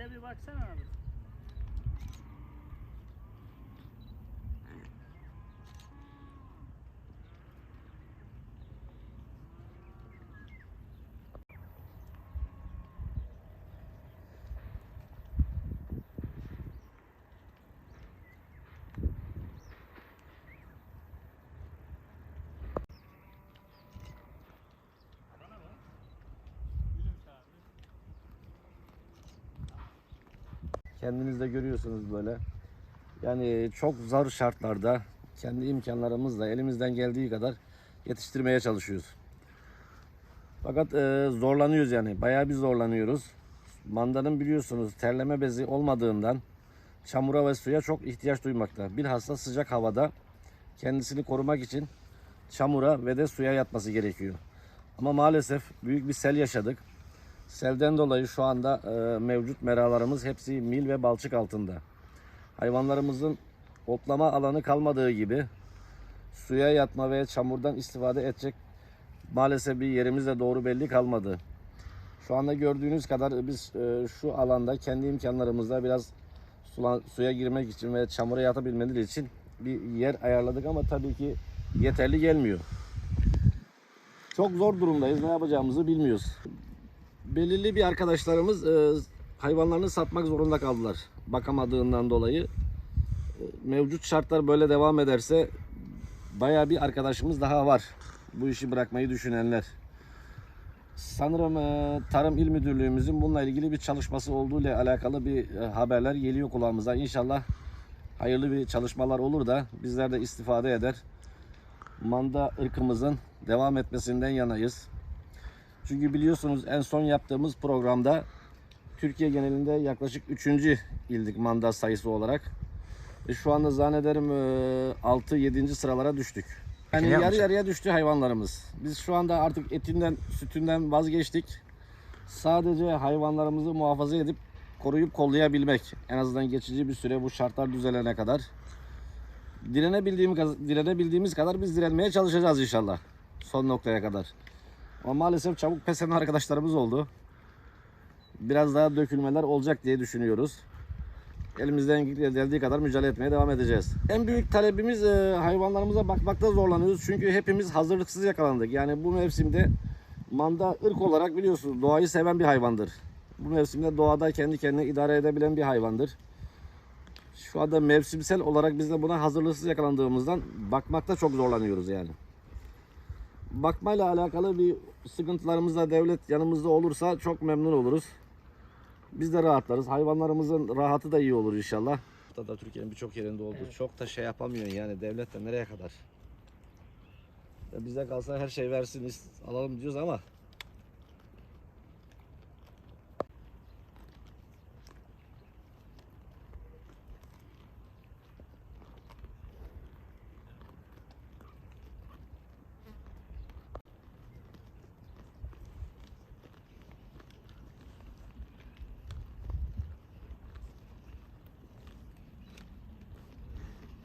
Bize bir baksana abi. Kendiniz de görüyorsunuz böyle. Yani çok zor şartlarda kendi imkanlarımızla elimizden geldiği kadar yetiştirmeye çalışıyoruz. Fakat e, zorlanıyoruz yani. Bayağı bir zorlanıyoruz. Mandanın biliyorsunuz terleme bezi olmadığından çamura ve suya çok ihtiyaç duymakta. Bilhassa sıcak havada kendisini korumak için çamura ve de suya yatması gerekiyor. Ama maalesef büyük bir sel yaşadık. Selden dolayı şu anda e, mevcut meralarımız hepsi mil ve balçık altında. Hayvanlarımızın otlama alanı kalmadığı gibi suya yatma ve çamurdan istifade edecek maalesef bir yerimiz de doğru belli kalmadı. Şu anda gördüğünüz kadar biz e, şu alanda kendi imkanlarımızla biraz sula- suya girmek için ve çamura yatabilmeleri için bir yer ayarladık ama tabii ki yeterli gelmiyor. Çok zor durumdayız. Ne yapacağımızı bilmiyoruz belirli bir arkadaşlarımız e, hayvanlarını satmak zorunda kaldılar bakamadığından dolayı. E, mevcut şartlar böyle devam ederse bayağı bir arkadaşımız daha var bu işi bırakmayı düşünenler. Sanırım e, Tarım İl Müdürlüğümüzün bununla ilgili bir çalışması olduğu ile alakalı bir e, haberler geliyor kulağımıza. İnşallah hayırlı bir çalışmalar olur da bizler de istifade eder. Manda ırkımızın devam etmesinden yanayız. Çünkü biliyorsunuz en son yaptığımız programda Türkiye genelinde yaklaşık 3. ildik manda sayısı olarak. Ve şu anda zannederim 6-7. sıralara düştük. Yani yarı yapmış? yarıya düştü hayvanlarımız. Biz şu anda artık etinden, sütünden vazgeçtik. Sadece hayvanlarımızı muhafaza edip koruyup kollayabilmek. En azından geçici bir süre bu şartlar düzelene kadar. Direnebildiğimiz, direnebildiğimiz kadar biz direnmeye çalışacağız inşallah. Son noktaya kadar. Ama maalesef çabuk pes eden arkadaşlarımız oldu. Biraz daha dökülmeler olacak diye düşünüyoruz. Elimizden geldiği kadar mücadele etmeye devam edeceğiz. En büyük talebimiz e, hayvanlarımıza bakmakta zorlanıyoruz. Çünkü hepimiz hazırlıksız yakalandık. Yani bu mevsimde manda ırk olarak biliyorsunuz doğayı seven bir hayvandır. Bu mevsimde doğada kendi kendine idare edebilen bir hayvandır. Şu anda mevsimsel olarak biz de buna hazırlıksız yakalandığımızdan bakmakta çok zorlanıyoruz yani bakmayla alakalı bir sıkıntılarımız da devlet yanımızda olursa çok memnun oluruz. Biz de rahatlarız. Hayvanlarımızın rahatı da iyi olur inşallah. Da Türkiye'nin birçok yerinde oldu. Çok da şey yapamıyorsun yani devlet de nereye kadar? Ya bize kalsa her şey versin alalım diyoruz ama